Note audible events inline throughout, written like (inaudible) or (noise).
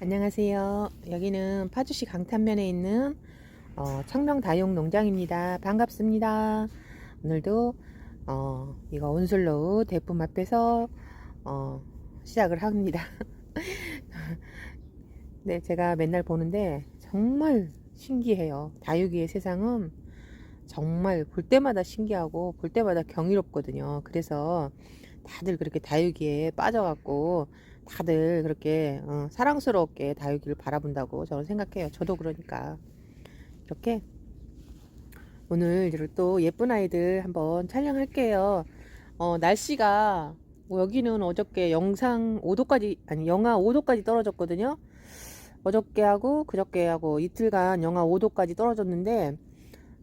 안녕하세요. 여기는 파주시 강탄면에 있는 어, 청명다육 농장입니다. 반갑습니다. 오늘도 어, 이거 온슬로우 대품 앞에서 어, 시작을 합니다. (laughs) 네, 제가 맨날 보는데 정말 신기해요. 다육이의 세상은 정말 볼 때마다 신기하고 볼 때마다 경이롭거든요. 그래서 다들 그렇게 다육이에 빠져갖고 다들 그렇게 어, 사랑스럽게 다육이를 바라본다고 저는 생각해요. 저도 그러니까 이렇게 오늘 또 예쁜 아이들 한번 촬영할게요. 어, 날씨가 뭐 여기는 어저께 영상 5도까지 아니 영하 5도까지 떨어졌거든요. 어저께 하고 그저께 하고 이틀간 영하 5도까지 떨어졌는데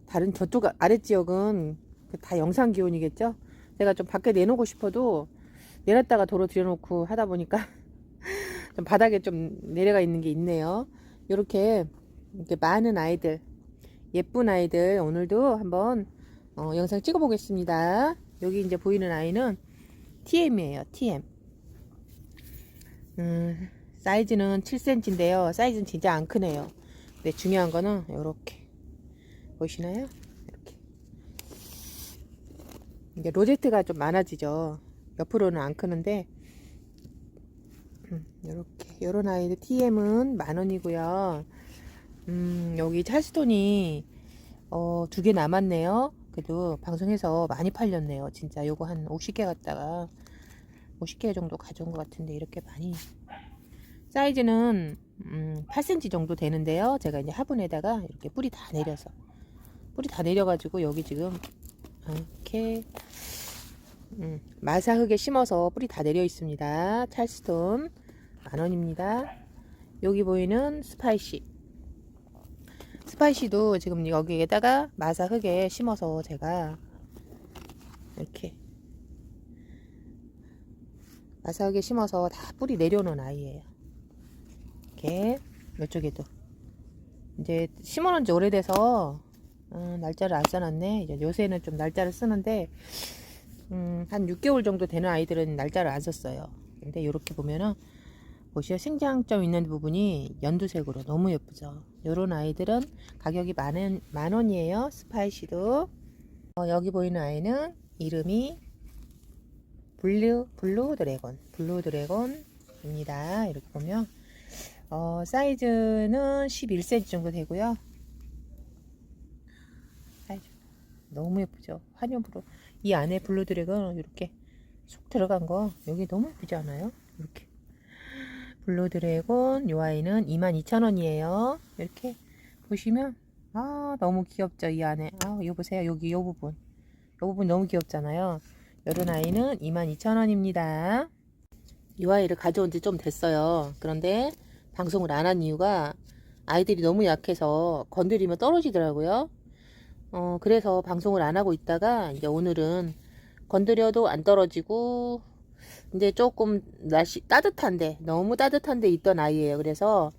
다른 저쪽 아래 지역은 다 영상 기온이겠죠. 제가 좀 밖에 내놓고 싶어도 내렸다가 도로 들여놓고 하다 보니까 (laughs) 좀 바닥에 좀 내려가 있는 게 있네요. 이렇게 이렇게 많은 아이들, 예쁜 아이들 오늘도 한번 어, 영상 찍어 보겠습니다. 여기 이제 보이는 아이는 TM이에요. TM. 음, 사이즈는 7cm인데요. 사이즈는 진짜 안 크네요. 근데 중요한 거는 이렇게 보이시나요? 이렇게 이제 로제트가 좀 많아지죠. 옆으로는 안 크는데 이렇게 요런 아이들 TM은 만 원이고요. 음, 여기 찰스톤이 어, 두 개 남았네요. 그래도 방송에서 많이 팔렸네요. 진짜 요거 한 50개 갖다가 50개 정도 가져온 것 같은데 이렇게 많이 사이즈는 음, 8cm 정도 되는데요. 제가 이제 화분에다가 이렇게 뿌리 다 내려서 뿌리 다 내려 가지고 여기 지금 이렇게 음, 마사흙에 심어서 뿌리 다 내려 있습니다. 찰스톤 만원입니다. 여기 보이는 스파이시 스파이시도 지금 여기에다가 마사흙에 심어서 제가 이렇게 마사흙에 심어서 다 뿌리 내려놓은 아이예요. 이렇게 이쪽에도 이제 심어놓은 지 오래돼서 음, 날짜를 안 써놨네. 이제 요새는 좀 날짜를 쓰는데 음, 한 6개월 정도 되는 아이들은 날짜를 안 썼어요. 근데 이렇게 보면은 보시요 생장점 있는 부분이 연두색으로 너무 예쁘죠. 요런 아이들은 가격이 만원, 만 원이에요. 스파이시도. 어, 여기 보이는 아이는 이름이 블루, 블루 드래곤. 블루 드래곤입니다. 이렇게 보면, 어, 사이즈는 11cm 정도 되고요. 사이즈. 너무 예쁘죠. 환엽으로. 이 안에 블루 드래곤 이렇게 쏙 들어간 거, 여기 너무 예쁘지 않아요? 이렇게. 블루 드래곤 요 아이는 22,000원이에요. 이렇게 보시면 아 너무 귀엽죠 이 안에 아 이거 보세요 여기 요 부분 요 부분 너무 귀엽잖아요. 요런 아이는 22,000원입니다. 이 아이를 가져온 지 좀 됐어요. 그런데 방송을 안 한 이유가 아이들이 너무 약해서 건드리면 떨어지더라고요. 어 그래서 방송을 안 하고 있다가 이제 오늘은 건드려도 안 떨어지고 이제 조금 날씨 따뜻한데 너무 따뜻한데 있던 아이예요. 그래서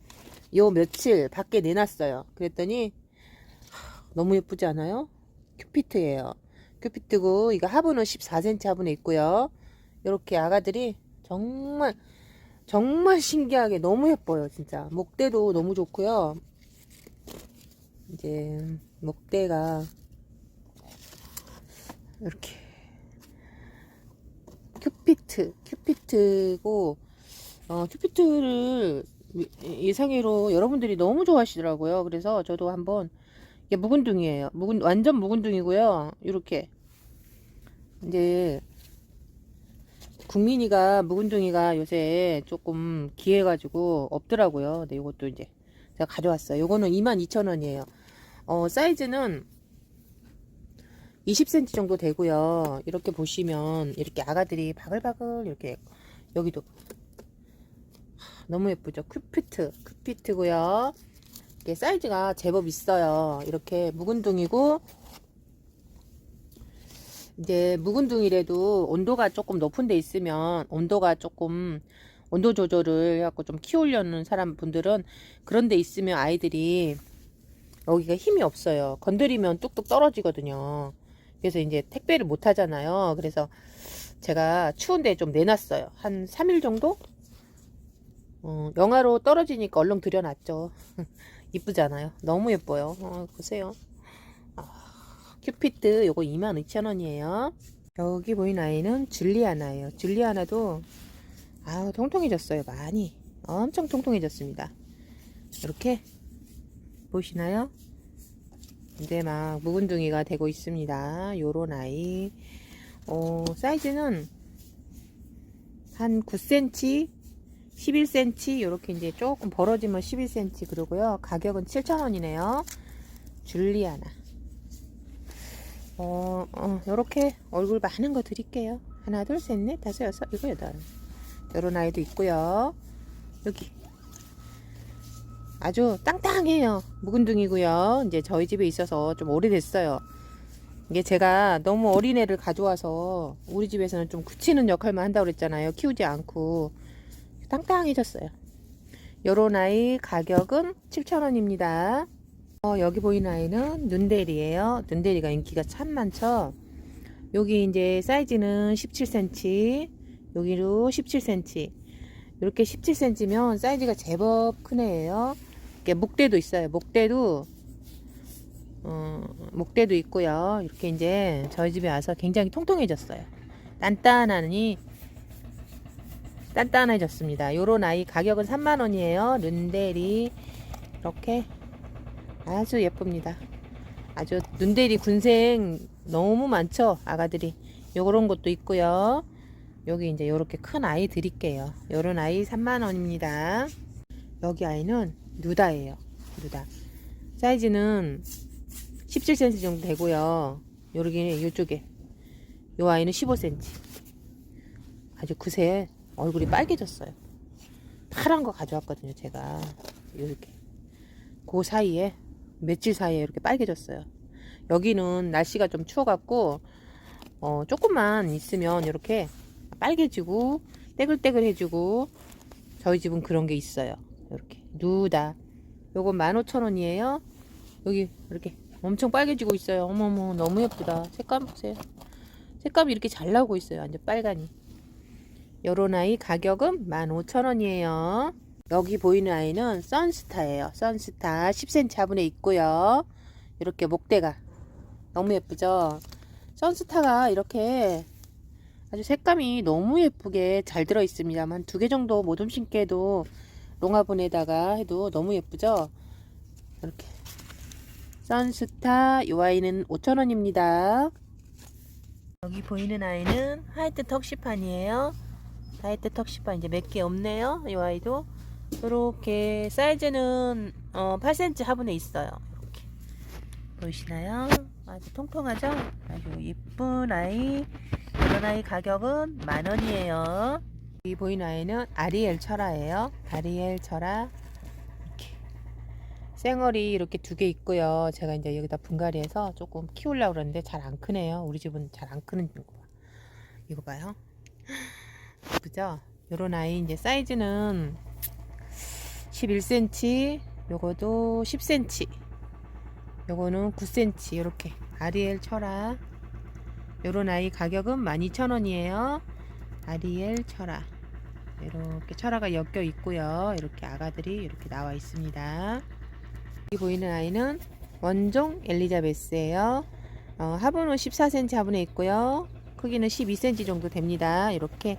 요 며칠 밖에 내놨어요. 그랬더니 너무 예쁘지 않아요? 큐피트예요. 큐피트고 이거 화분은 14cm 화분에 있고요. 이렇게 아가들이 정말 정말 신기하게 너무 예뻐요. 진짜 목대도 너무 좋고요. 이제 목대가 이렇게 큐피트, 큐피트고, 어, 큐피트를 예상외로 여러분들이 너무 좋아하시더라고요. 그래서 저도 한번, 이게 묵은둥이에요. 묵은, 완전 묵은둥이고요. 이렇게. 이제, 국민이가, 묵은둥이가 요새 조금 기해가지고 없더라고요. 근데 이것도 이제 제가 가져왔어요. 요거는 22,000원이에요. 어, 사이즈는 20cm 정도 되고요. 이렇게 보시면 이렇게 아가들이 바글바글 이렇게 여기도 너무 예쁘죠. 큐피트, 큐피트고요. 이게 사이즈가 제법 있어요. 이렇게 묵은둥이고 이제 묵은둥이래도 온도가 조금 높은 데 있으면 온도가 조금 온도 조절을 해갖고 좀 키우려는 사람 분들은 그런 데 있으면 아이들이 여기가 힘이 없어요. 건드리면 뚝뚝 떨어지거든요. 그래서 이제 택배를 못 하잖아요. 그래서 제가 추운데 좀 내놨어요. 한 3일 정도? 어, 영화로 떨어지니까 얼른 들여놨죠. (laughs) 이쁘잖아요. 너무 예뻐요. 어, 보세요. 아, 큐피트 요거 22,000원이에요. 여기 보이는 아이는 줄리아나예요. 줄리아나도 아우 통통해졌어요. 많이. 엄청 통통해졌습니다. 이렇게 보시나요? 이제 막 묵은둥이가 되고 있습니다. 요런 아이. 어, 사이즈는 한 9cm, 11cm 이렇게 이제 조금 벌어지면 11cm 그러고요. 가격은 7,000원이네요. 줄리아나. 어, 어, 요렇게 얼굴 많은 거 드릴게요. 하나, 둘, 셋, 넷, 다섯, 여섯, 일곱, 여덟. 요런 아이도 있고요. 여기. 아주 땅땅해요. 묵은둥이고요. 이제 저희 집에 있어서 좀 오래됐어요. 이게 제가 너무 어린애를 가져와서 우리 집에서는 좀 굳히는 역할만 한다고 그랬잖아요. 키우지 않고. 땅땅해졌어요. 요런 아이 가격은 7,000원입니다. 어, 여기 보이는 아이는 눈대리예요. 눈대리가 인기가 참 많죠. 여기 이제 사이즈는 17cm, 여기로 17cm. 이렇게 17cm면 사이즈가 제법 큰 애예요. 이렇게 목대도 있어요. 목대도 어, 목대도 있고요. 이렇게 이제 저희 집에 와서 굉장히 통통해졌어요. 단단하니 단단해졌습니다. 요런 아이 가격은 3만 원이에요. 른데리 이렇게 아주 예쁩니다. 아주 눈대리 군생 너무 많죠 아가들이 요런 것도 있고요. 여기 이제 요렇게 큰 아이 드릴게요. 요런 아이 3만원입니다. 여기 아이는 누다예요. 누다. 사이즈는 17cm 정도 되고요. 요렇게 요쪽에 요 아이는 15cm. 아주 그새 얼굴이 빨개졌어요. 파란 거 가져왔거든요, 제가. 이렇게. 그 사이에, 며칠 사이에 이렇게 빨개졌어요. 여기는 날씨가 좀 추워갖고, 어, 조금만 있으면 이렇게 빨개지고, 떼글떼글해지고, 저희 집은 그런 게 있어요. 이렇게. 누다. 요거 15,000원이에요. 여기 이렇게 엄청 빨개지고 있어요. 어머머, 너무 예쁘다. 색감 보세요. 색감이 이렇게 잘 나오고 있어요. 완전 빨간이. 요런 아이 가격은 15,000원이에요. 여기 보이는 아이는 선스타예요. 선스타 10cm 화분에 있고요. 이렇게 목대가 너무 예쁘죠? 선스타가 이렇게 아주 색감이 너무 예쁘게 잘 들어 있습니다만 두 개 정도 모듬 심게도 롱화분에다가 해도 너무 예쁘죠? 이렇게 선스타 요 아이는 5,000원입니다. 여기 보이는 아이는 하이트 턱시판이에요. 하이트 턱시판 이제 몇 개 없네요. 이 아이도 이렇게 사이즈는 어, 8cm 화분에 있어요. 이렇게 보이시나요? 아주 통통하죠? 아주 예쁜 아이. 이런 아이 가격은 만 원이에요. 여기 보이는 아이는 아리엘 철화예요. 아리엘 철화 생얼이 이렇게 두 개 있고요. 제가 이제 여기다 분갈이해서 조금 키우려고 그러는데 잘 안 크네요. 우리 집은 잘 안 크는 거. 이거 봐요. (laughs) 예쁘죠? 요런 아이 이제 사이즈는 11cm, 요거도 10cm, 요거는 9cm 이렇게 아리엘 철화. 요런 아이 가격은 12,000원이에요. 아리엘 철화. 이렇게 철화가 엮여 있고요. 이렇게 아가들이 이렇게 나와 있습니다. 여기 보이는 아이는 원종 엘리자베스예요. 어, 화분은 14cm 화분에 있고요. 크기는 12cm 정도 됩니다. 이렇게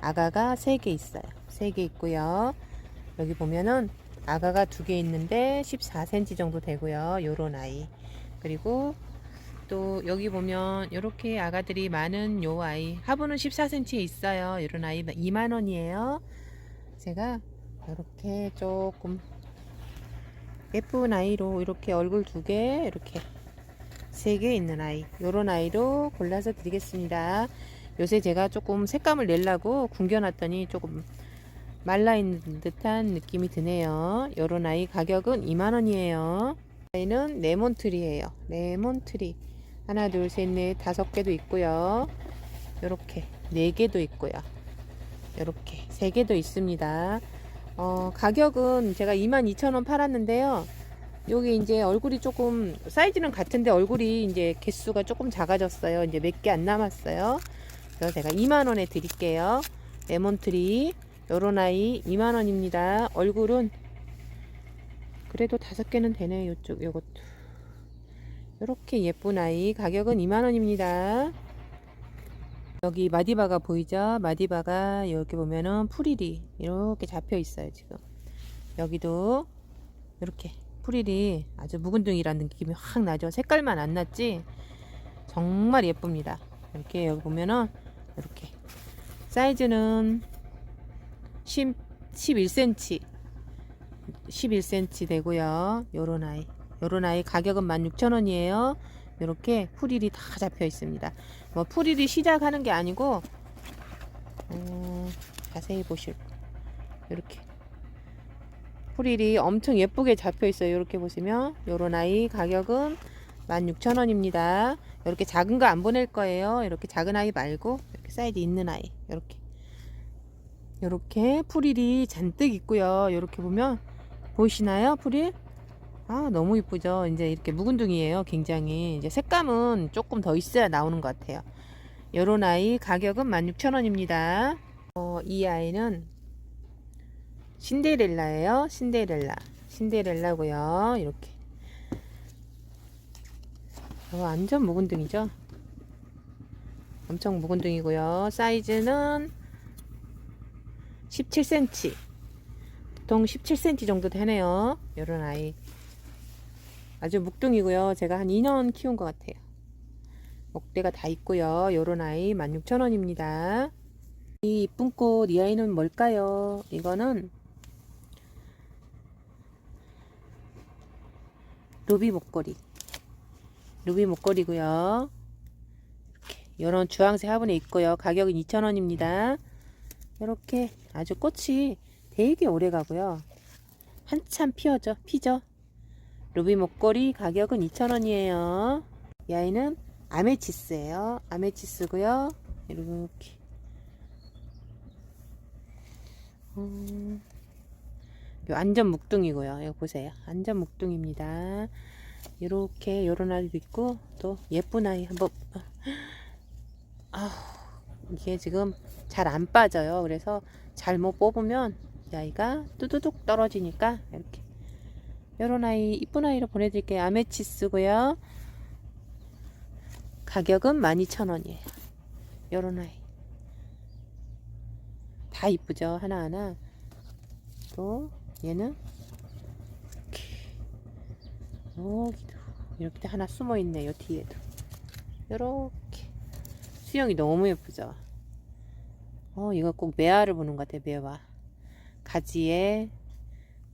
아가가 3개 있어요. 3개 있고요. 여기 보면은 아가가 2개 있는데 14cm 정도 되고요. 요런 아이. 그리고 또 여기 보면 이렇게 아가들이 많은 요 아이. 화분은 14cm에 있어요. 이런 아이 2만원이에요. 제가 이렇게 조금 예쁜 아이로 이렇게 얼굴 두 개, 이렇게 세 개 있는 아이. 요런 아이로 골라서 드리겠습니다. 요새 제가 조금 색감을 내려고 굶겨놨더니 조금 말라있는 듯한 느낌이 드네요. 요런 아이 가격은 2만원이에요. 아이는 레몬트리예요. 레몬트리. 하나, 둘, 셋, 넷, 다섯 개도 있고요. 요렇게 네 개도 있고요. 요렇게 세 개도 있습니다. 어, 가격은 제가 22,000원 팔았는데요. 여기 이제 얼굴이 조금 사이즈는 같은데 얼굴이 이제 개수가 조금 작아졌어요. 이제 몇 개 안 남았어요. 그래서 제가 2만 원에 드릴게요. 레몬트리 요런 아이 2만원입니다. 얼굴은 그래도 다섯 개는 되네 요쪽 요것도 이렇게 예쁜 아이 가격은 2만원입니다. 여기 마디바가 보이죠? 마디바가 여기 보면은 풀일이 이렇게 잡혀 있어요 지금. 여기도 이렇게 풀일이 아주 묵은둥이라는 느낌이 확 나죠? 색깔만 안 났지? 정말 예쁩니다. 이렇게 여기 보면은 이렇게 사이즈는 10, 11cm 11cm 되고요. 요런 아이 요런 아이 가격은 16,000원이에요. 이렇게 풀일이 다 잡혀 있습니다. 뭐 풀일이 시작하는 게 아니고 음, 자세히 보실 이렇게. 풀일이 엄청 예쁘게 잡혀 있어요. 이렇게 보시면. 요런 아이 가격은 16,000원입니다. 이렇게 작은 거 안 보낼 거예요. 이렇게 작은 아이 말고 이렇게 사이즈 있는 아이 이렇게. 이렇게 풀일이 잔뜩 있고요. 이렇게 보면 보이시나요 풀일 아 너무 이쁘죠. 이제 이렇게 묵은둥이에요 굉장히. 이제 색감은 조금 더 있어야 나오는 것 같아요. 요런 아이 가격은 16,000원입니다. 어, 이 아이는 신데렐라예요. 신데렐라. 신데렐라고요. 이렇게. 어, 완전 묵은둥이죠? 엄청 묵은둥이고요. 사이즈는 17cm 보통 17cm 정도 되네요. 요런 아이 아주 묵둥이고요. 제가 한 2년 키운 것 같아요. 목대가 다 있고요. 요런 아이 16,000원입니다. 이 이쁜 꽃, 이 아이는 뭘까요? 이거는 루비 목걸이. 루비 목걸이고요. 요런 주황색 화분에 있고요. 가격은 2,000원입니다. 이렇게 아주 꽃이 되게 오래 가고요. 한참 피어죠. 피죠. 루비 목걸이 가격은 2,000원이에요. 이 아이는 아메치스예요. 아메치스고요. 이렇게 음, 완전 묵둥이고요. 이거 보세요. 완전 묵둥입니다. 이렇게 요런 아이도 있고 또 예쁜 아이 한번 아 이게 지금 잘 안 빠져요. 그래서 잘못 뽑으면 이 아이가 뚜두둑 떨어지니까 이렇게 요런 아이 이쁜 아이로 보내드릴게요. 아메치스고요. 가격은 12,000원이에요. 요런 아이. 다 이쁘죠? 하나하나. 또 얘는 이렇게. 여기도. 이렇게 하나 숨어 있네 요 뒤에도. 요렇게. 수영이 너무 예쁘죠? 어 이거 꼭 매화를 보는 것 같아 매화. 가지에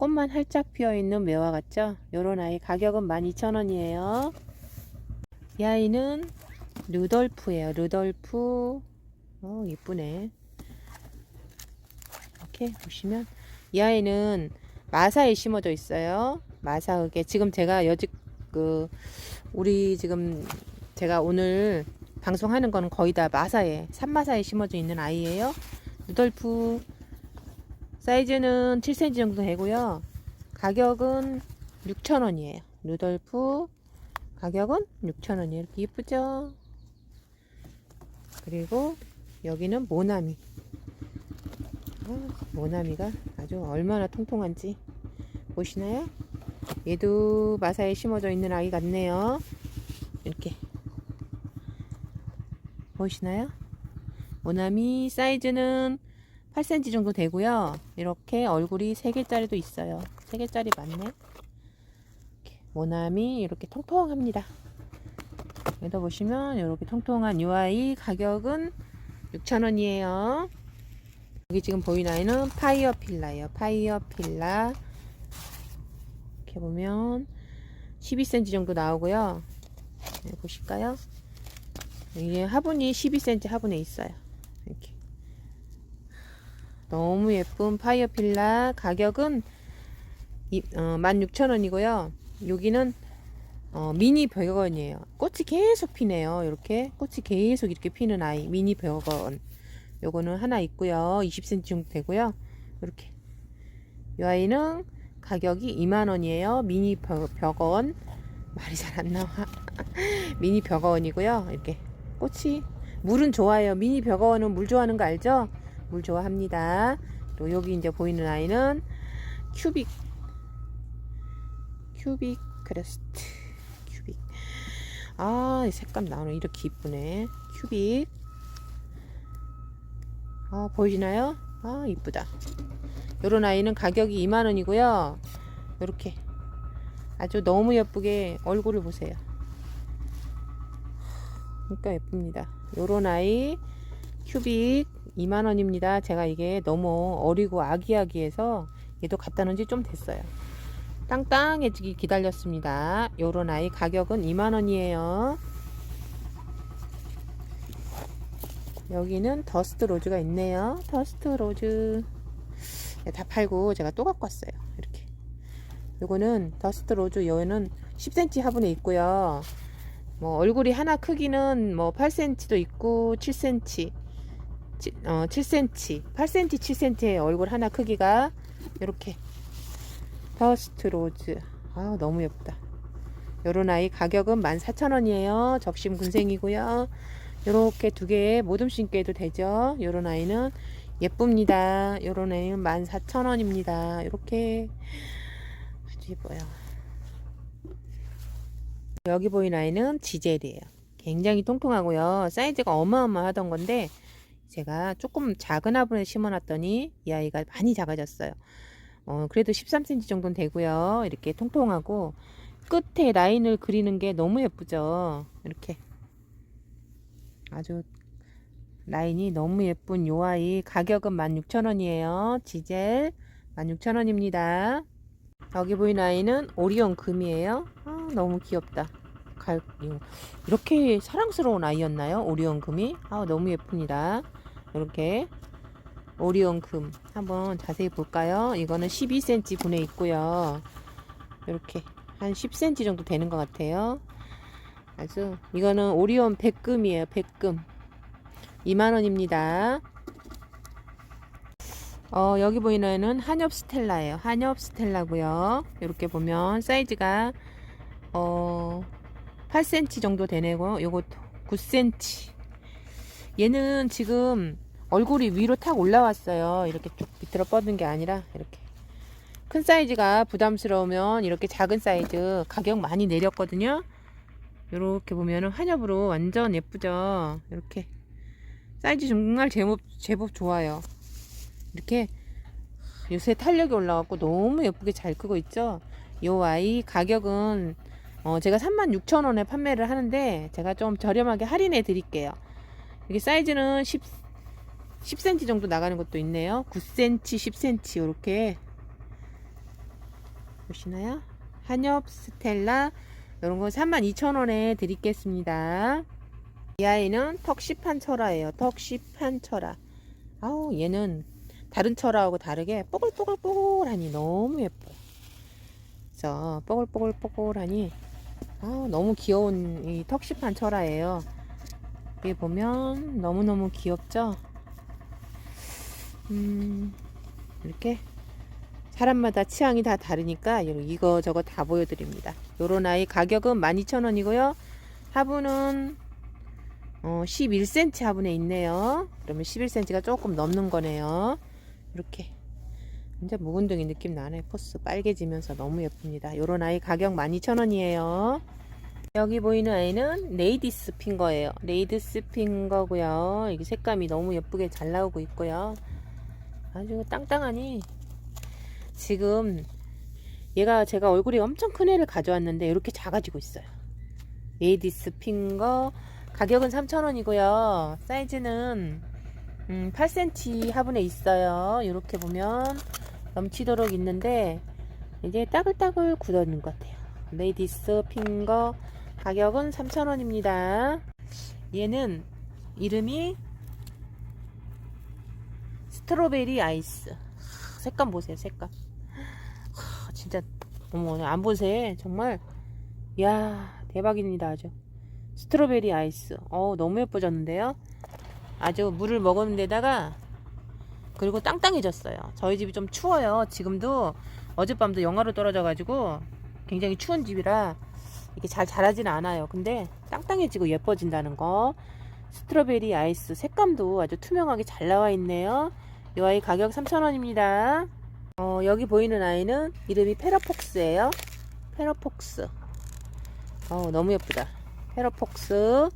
꽃만 활짝 피어있는 매화 같죠? 요런 아이 가격은 12,000원이에요. 이 아이는 루돌프예요. 루돌프. 어, 예쁘네. 이렇게 보시면 이 아이는 마사에 심어져 있어요. 마사흙에 지금 제가 여직 그 우리 지금 제가 오늘 방송하는 거는 거의 다 마사에 산마사에 심어져 있는 아이예요. 루돌프 사이즈는 7cm 정도 되고요. 가격은 6,000원이에요. 루돌프 가격은 6,000원이에요. 이렇게 이쁘죠? 그리고 여기는 모나미. 아, 모나미가 아주 얼마나 통통한지 보시나요? 얘도 마사에 심어져 있는 아이 같네요. 이렇게 보시나요? 모나미 사이즈는 8cm 정도 되고요. 이렇게 얼굴이 3개짜리도 있어요. 3개짜리 맞네. 모나미 이렇게 통통합니다. 여기다 보시면 이렇게 통통한 UI 가격은 6,000원이에요. 여기 지금 보이는 아이는 파이어 필라예요. 파이어 필라. 이렇게 보면 12cm 정도 나오고요. 네, 보실까요? 이게 화분이 12cm 화분에 있어요. 너무 예쁜 파이어 필라 가격은 이, 어, 16,000원이고요. 여기는 어, 미니 벽원이에요. 꽃이 계속 피네요. 이렇게 꽃이 계속 이렇게 피는 아이 미니 벽원. 요거는 하나 있고요. 20cm 정도 되고요. 이렇게 이 아이는 가격이 2만 원이에요. 미니 벽원 말이 잘 안 나와. (laughs) 미니 벽원이고요. 이렇게 꽃이 물은 좋아요. 미니 벽원은 물 좋아하는 거 알죠? 물 좋아합니다. 또 여기 이제 보이는 아이는 큐빅 큐빅 크레스트 큐빅. 아이 색감 나오는 이렇게 이쁘네. 큐빅. 아 보이시나요? 아 이쁘다. 요런 아이는 가격이 2만원이고요. 요렇게. 아주 너무 예쁘게 얼굴을 보세요. 그러니까 예쁩니다. 요런 아이 큐빅 2만원입니다. 제가 이게 너무 어리고 아기아기해서 얘도 갖다 놓은 지 좀 됐어요. 땅땅해지기 기다렸습니다. 요런 아이 가격은 2만원이에요. 여기는 더스트 로즈가 있네요. 더스트 로즈. 네, 다 팔고 제가 또 갖고 왔어요. 이렇게. 요거는 더스트 로즈 여는 10cm 화분에 있고요. 뭐 얼굴이 하나 크기는 뭐 8cm도 있고 7cm 치- 어, 7cm 8cm 7cm의 얼굴 하나 크기가 이렇게. 더스트 로즈. 아 너무 예쁘다. 요런 아이 가격은 14,000원이에요. 적심 군생이고요. 요렇게 두개 모듬 신게도 되죠? 요런 아이는 예쁩니다. 요런 아이는 14,000원입니다. 요렇게. 아주 예뻐요. 여기 보이는 아이는 지젤이에요. 굉장히 통통하고요. 사이즈가 어마어마하던 건데 제가 조금 작은 화분에 심어놨더니 이 아이가 많이 작아졌어요. 어, 그래도 13cm 정도는 되고요. 이렇게 통통하고 끝에 라인을 그리는 게 너무 예쁘죠? 이렇게. 아주 라인이 너무 예쁜 요 아이 가격은 16,000원이에요. 지젤 16,000원입니다. 여기 보이는 아이는 오리온 금이에요. 아, 너무 귀엽다. 갈, 이렇게 사랑스러운 아이였나요? 오리온 금이? 아, 너무 예쁩니다 이렇게 오리온 금 한번 자세히 볼까요? 이거는 12cm 분에 있고요. 이렇게 한 10cm 정도 되는 것 같아요. 아주 이거는 오리온 백금이에요 백금. 2만 원입니다. 어, 여기 보이는 애는 한엽 스텔라예요. 한엽 스텔라고요. 이렇게 보면 사이즈가 어, 8cm 정도 되네고 요것도 9cm 얘는 지금 얼굴이 위로 탁 올라왔어요. 이렇게 쭉 밑으로 뻗은 게 아니라 이렇게. 큰 사이즈가 부담스러우면 이렇게 작은 사이즈 가격 많이 내렸거든요. 이렇게 보면은 한엽으로 완전 예쁘죠? 이렇게. 사이즈 정말 제법, 제법 좋아요. 이렇게 요새 탄력이 올라왔고 너무 예쁘게 잘 크고 있죠? 요 아이 가격은 어 제가 36,000원에 판매를 하는데 제가 좀 저렴하게 할인해 드릴게요 이게 사이즈는 10, 10cm 정도 나가는 것도 있네요 9cm 10cm 이렇게 보시나요 한엽 스텔라 이런 거 32,000원에 드리겠습니다. 이 아이는 턱시판 철화예요. 턱시판 철화. 아우 얘는 다른 철화하고 다르게 뽀글뽀글뽀글하니 너무 예뻐요. 그래서 뽀글뽀글뽀글하니 아우 너무 귀여운 이 턱시판 철화예요. 여기 보면 너무너무 귀엽죠? 음 이렇게 사람마다 취향이 다 다르니까 이거 저거 다 보여드립니다. 요런 아이 가격은 12,000원이고요. 화분은 어, 11cm 화분에 있네요. 그러면 11cm가 조금 넘는 거네요. 이렇게 이제 묵은둥이 느낌 나네. 포스 빨개지면서 너무 예쁩니다. 요런 아이 가격 12,000원이에요. 여기 보이는 아이는 레이디스 핑거예요. 레이디스 핑거고요. 이게 색감이 너무 예쁘게 잘 나오고 있고요. 아주 땅땅하니 지금 얘가 제가 얼굴이 엄청 큰 애를 가져왔는데 이렇게 작아지고 있어요. 레이디스 핑거 가격은 3,000원이고요. 사이즈는 음, 8cm 화분에 있어요. 이렇게 보면 넘치도록 있는데 이제 따글따글 굳어있는 것 같아요. 레이디스 핑거 가격은 3,000원입니다. 얘는 이름이 스트로베리 아이스. 색감 보세요, 색감. 하, 진짜 어머 안 보세. 정말. 이야 대박입니다 아주. 스트로베리 아이스. 어 너무 예뻐졌는데요? 아주 물을 먹은 데다가 그리고 땅땅해졌어요. 저희 집이 좀 추워요. 지금도 어젯밤도 영하로 떨어져 가지고 굉장히 추운 집이라 이렇게 잘 자라지는 않아요 근데 땅땅해지고 예뻐진다는 거 스트로베리 아이스 색감도 아주 투명하게 잘 나와 있네요 이 아이 가격 3,000원입니다. 어, 여기 보이는 아이는 이름이 페라폭스예요. 페라폭스. 어, 너무 예쁘다. 페라폭스.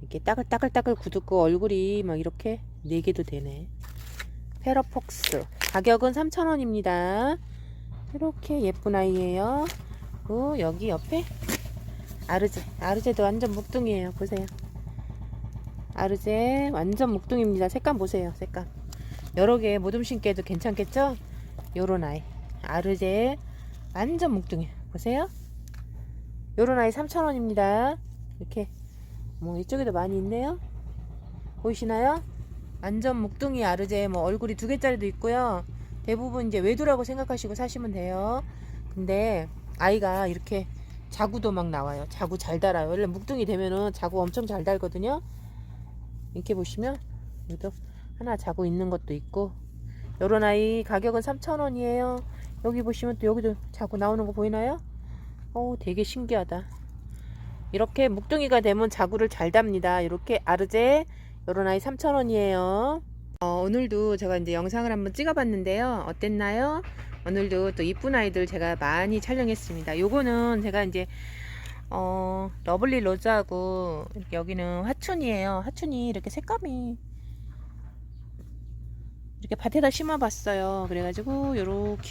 이렇게 따글따글따글 굳었고 얼굴이 막 이렇게 네 개도 되네. 페라폭스. 가격은 3,000원입니다. 이렇게 예쁜 아이예요. 그 여기 옆에 아르제. 아르제도 완전 묵둥이에요. 보세요. 아르제 완전 묵둥입니다. 색감 보세요. 색감. 여러 개못 음신께도 괜찮겠죠? 요런 아이. 아르제 완전 묵둥이. 보세요. 요런 아이 3,000원입니다. 이렇게 뭐 이쪽에도 많이 있네요. 보이시나요? 완전 묵둥이 아르제 뭐 얼굴이 두 개짜리도 있고요. 대부분 이제 외두라고 생각하시고 사시면 돼요. 근데 아이가 이렇게 자구도 막 나와요. 자구 잘 달아요. 원래 묵둥이 되면은 자구 엄청 잘 달거든요. 이렇게 보시면 여기도 하나 자고 있는 것도 있고 요런 아이 가격은 3,000원이에요. 여기 보시면 또 여기도 자고 나오는 거 보이나요? 어 되게 신기하다. 이렇게 묵둥이가 되면 자구를 잘 답니다. 이렇게 아르제 요런 아이 3,000원이에요. 어, 오늘도 제가 이제 영상을 한번 찍어봤는데요. 어땠나요? 오늘도 또 이쁜 아이들 제가 많이 촬영했습니다. 요거는 제가 이제 어, 러블리 로즈하고 여기는 화춘이에요. 화춘이 이렇게 색감이 이렇게 밭에다 심어봤어요. 그래가지고 요렇게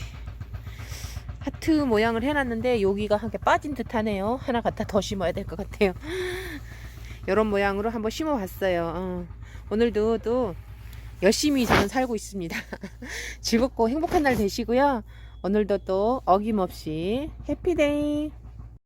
하트 모양을 해놨는데 여기가 한 개 빠진 듯하네요. 하나 갖다 더 심어야 될 것 같아요. (laughs) 이런 모양으로 한번 심어봤어요. 어. 오늘도 또 열심히 저는 살고 있습니다. (laughs) 즐겁고 행복한 날 되시고요. 오늘도 또 어김없이 해피데이